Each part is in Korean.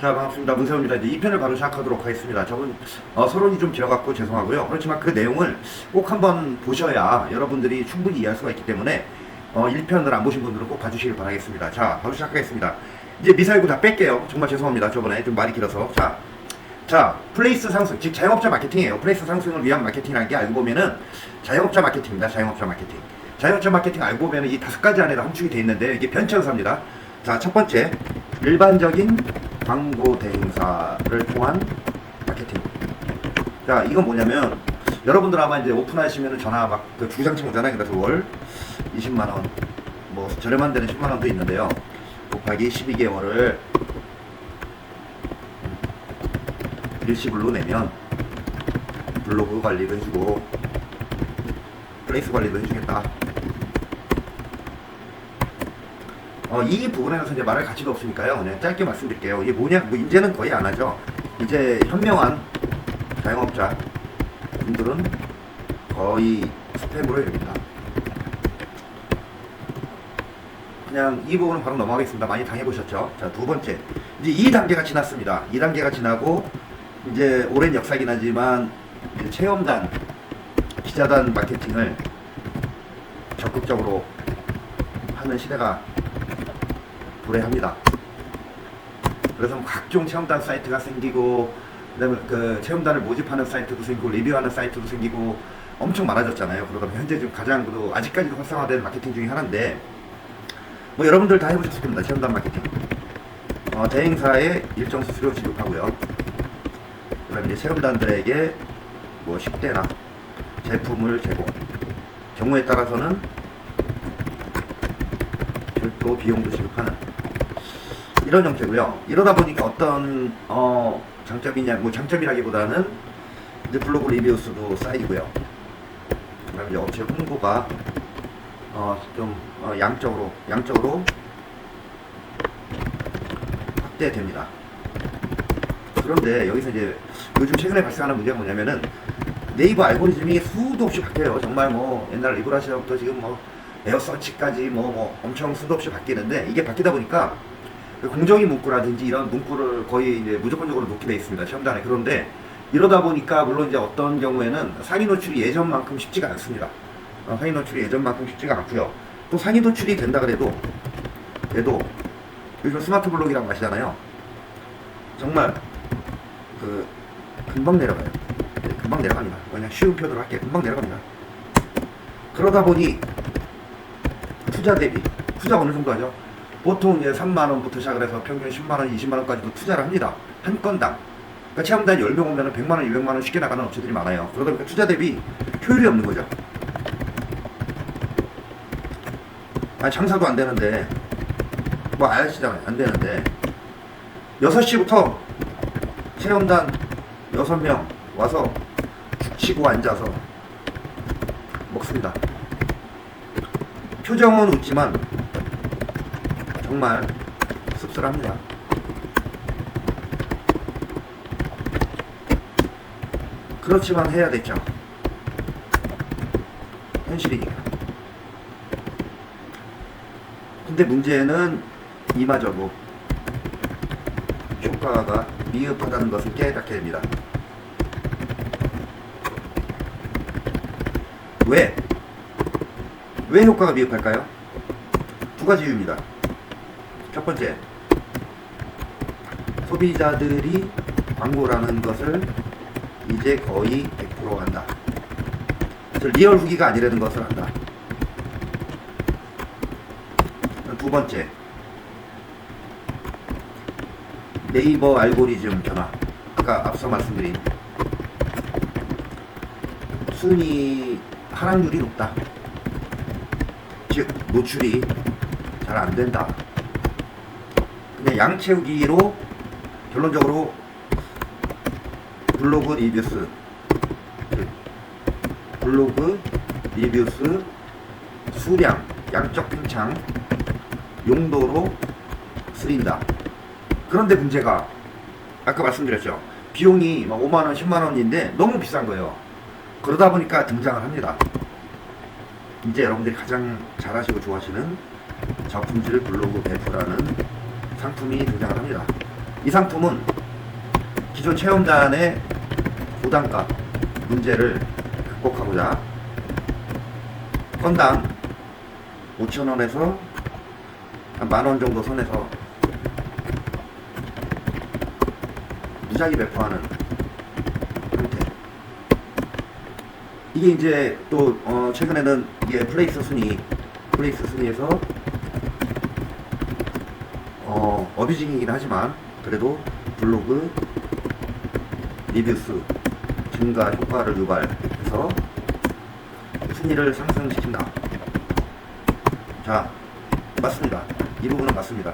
자 반갑습니다. 문세호입니다. 이제 2편을 바로 시작하도록 하겠습니다. 저분 어, 서론이 좀 길어갖고 죄송하고요. 그렇지만 그 내용을 꼭 한번 보셔야 여러분들이 충분히 이해할 수가 있기 때문에 어, 1편을 안 보신 분들은 꼭 봐주시길 바라겠습니다. 자 바로 시작하겠습니다. 이제 미사일구 다 뺄게요. 정말 죄송합니다. 저번에 좀 말이 길어서. 자, 자 플레이스 상승. 즉 자영업자 마케팅이에요. 플레이스 상승을 위한 마케팅이라는 게 알고 보면은 자영업자 마케팅입니다. 자영업자 마케팅. 자영업자 마케팅 알고 보면 이 다섯 가지 안에도 함축이 되어 있는데 이게 변천사입니다. 자 첫 번째 일반적인 광고 대행사를 통한 마케팅. 자, 이건 뭐냐면 여러분들 아마 이제 오픈하시면 전화 막그 주장창 오잖아요. 그래서 월 20만 원, 뭐 저렴한 데는 10만 원도 있는데요. 곱하기 12개월을 일시불로 내면 블로그 관리도 해주고 플레이스 관리도 해주겠다. 어, 이 부분에 대해서 이제 말할 가치도 없으니까요. 그냥 짧게 말씀드릴게요. 이게 뭐냐, 뭐 이제는 거의 안 하죠. 이제 현명한 자영업자 분들은 거의 스팸으로 해줍니다. 그냥 이 부분은 바로 넘어가겠습니다. 많이 당해보셨죠? 자, 두 번째. 이제 2단계가 지났습니다. 2단계가 지나고, 이제 오랜 역사긴 하지만, 체험단, 기자단 마케팅을 적극적으로 하는 시대가 도래합니다. 그래서 뭐 각종 체험단 사이트가 생기고 그다음에 그 체험단을 모집하는 사이트도 생기고 리뷰하는 사이트도 생기고 엄청 많아졌잖아요. 그러다 현재 지금 가장 그 아직까지도 활성화된 마케팅 중에 하나인데 뭐 여러분들 다 해보셨을 겁니다. 체험단 마케팅. 어, 대행사에 일정 수수료 지급하고요. 그다음에 체험단들에게 뭐 10대나 제품을 제공. 경우에 따라서는 별도 비용도 지급하는 이런 형태고요. 이러다 보니까 어떤 어, 장점이냐, 뭐 장점이라기보다는 이제 블로그 리뷰 수도 쌓이고요. 그다음에 업체 홍보가 어, 좀 어, 양적으로 양적으로 확대됩니다. 그런데 여기서 이제 요즘 최근에 발생하는 문제가 뭐냐면은 네이버 알고리즘이 수도 없이 바뀌어요. 정말 뭐 옛날 리브라시아부터 지금 뭐 에어서치까지 뭐, 뭐 엄청 수도 없이 바뀌는데 이게 바뀌다 보니까 그 공정위 문구라든지 이런 문구를 거의 이제 무조건적으로 놓게 돼 있습니다. 시험단에. 그런데 이러다 보니까 물론 이제 어떤 경우에는 상위 노출이 예전만큼 쉽지가 않습니다. 어, 상위 노출이 예전만큼 쉽지가 않고요. 또 상위 노출이 된다 그래도 그래도 요즘 스마트 블록이라고 하시잖아요. 정말 그 금방 내려가요. 네, 금방 내려갑니다. 그냥 쉬운 표현으로 할게요. 금방 내려갑니다. 그러다 보니 투자 대비 투자 어느 정도 하죠? 보통 이제 3만 원부터 시작을 해서 평균 10만 원, 20만 원까지도 투자를 합니다. 한 건당. 그러니까 체험단 10명 오면 100만 원, 200만 원 쉽게 나가는 업체들이 많아요. 그러다 보니까 투자 대비 효율이 없는 거죠. 아니 장사도 안 되는데 뭐 아시잖아요. 안 되는데 6시부터 체험단 6명 와서 죽치고 앉아서 먹습니다. 표정은 웃지만 정말 씁쓸합니다. 그렇지만 해야 되죠. 현실이니까. 근데 문제는 이마저도 효과가 미흡하다는 것을 깨닫게 됩니다. 왜? 왜 효과가 미흡할까요? 두 가지 이유입니다. 첫 번째, 소비자들이 광고라는 것을 이제 거의 100% 한다. 저 리얼 후기가 아니라는 것을 안다. 두 번째, 네이버 알고리즘 변화. 아까 앞서 말씀드린 순위 하락률이 높다. 즉 노출이 잘 안 된다. 그냥 양 채우기로 결론적으로 블로그 리뷰스 즉 블로그 리뷰스 수량 양적 팽창 용도로 쓰인다. 그런데 문제가 아까 말씀드렸죠. 비용이 막 5만 원, 10만 원인데 너무 비싼 거예요. 그러다 보니까 등장을 합니다. 이제 여러분들이 가장 잘하시고 좋아하시는 저품질 블로그 배포라는 상품이 등장을 합니다. 이 상품은 기존 체험단의 고단가 문제를 극복하고자 건당 5천원에서 한 만원 정도 선에서 무작위 배포하는 형태. 이게 이제 또 어, 최근에는 이게 플레이스 순위, 플레이스 순위에서 어, 어뷰징이긴 하지만 그래도 블로그 리뷰수 증가 효과를 유발해서 순위를 상승시킨다. 자, 맞습니다. 이 부분은 맞습니다.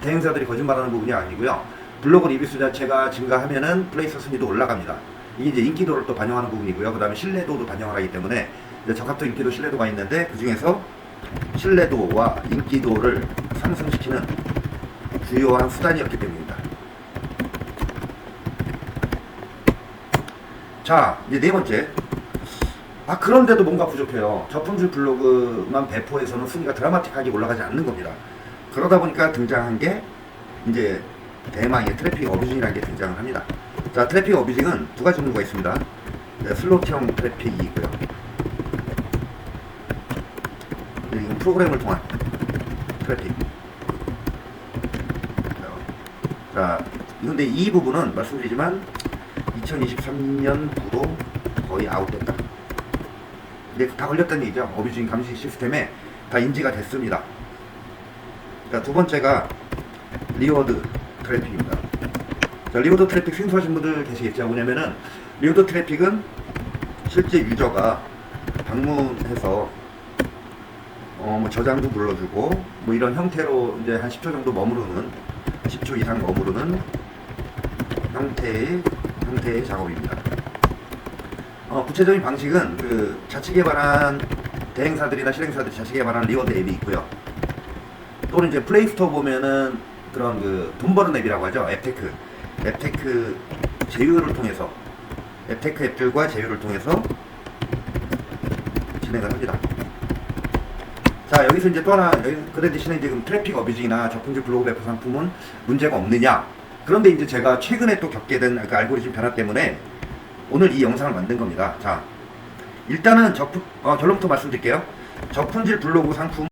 대행사들이 거짓말하는 부분이 아니고요. 블로그 리뷰수 자체가 증가하면은 플레이스 순위도 올라갑니다. 이게 이제 인기도를 또 반영하는 부분이고요. 그 다음에 신뢰도도 반영을 하기 때문에 이제 적합도 인기도 신뢰도가 있는데 그 중에서 신뢰도와 인기도를 상승시키는 주요한 수단이었기 때문입니다. 자, 이제 네 번째. 아, 그런데도 뭔가 부족해요. 저품질 블로그만 배포해서는 순위가 드라마틱하게 올라가지 않는 겁니다. 그러다 보니까 등장한 게 이제 대망의 트래픽 어뷰징이라는 게 등장을 합니다. 자, 트래픽 어뷰징은 두 가지 종류가 있습니다. 네, 슬롯형 트래픽이 있고요. 네, 이건 프로그램을 통한 트래픽. 자, 근데 이 부분은 말씀드리지만 2023년부로 거의 아웃됐다. 근데 다 걸렸다는 얘기죠. 어뷰징 감시 시스템에 다 인지가 됐습니다. 자, 두 번째가 리워드 트래픽입니다. 자, 리워드 트래픽 생소하신 분들 계시겠죠? 뭐냐면은 리워드 트래픽은 실제 유저가 방문해서 어, 뭐 저장도 눌러주고 뭐 이런 형태로 이제 한 10초 정도 머무르는 10초 이상 머무르는 형태의 형태의 작업입니다. 어, 구체적인 방식은 그 자체 개발한 대행사들이나 실행사들이 자체 개발한 리워드 앱이 있고요. 또는 이제 플레이스토어 보면은 그런 그 돈 버는 앱이라고 하죠. 앱테크. 앱테크 제휴를 통해서 앱테크 앱들과 제휴를 통해서 진행을 합니다. 자 여기서 이제 또 하나 그래 대신에 지금 트래픽 어뷰징이나 저품질 블로그 배포 상품은 문제가 없느냐? 그런데 이제 제가 최근에 또 겪게 된 그 알고리즘 변화 때문에 오늘 이 영상을 만든 겁니다. 자 일단은 저품 어, 결론부터 말씀드릴게요. 저품질 블로그 상품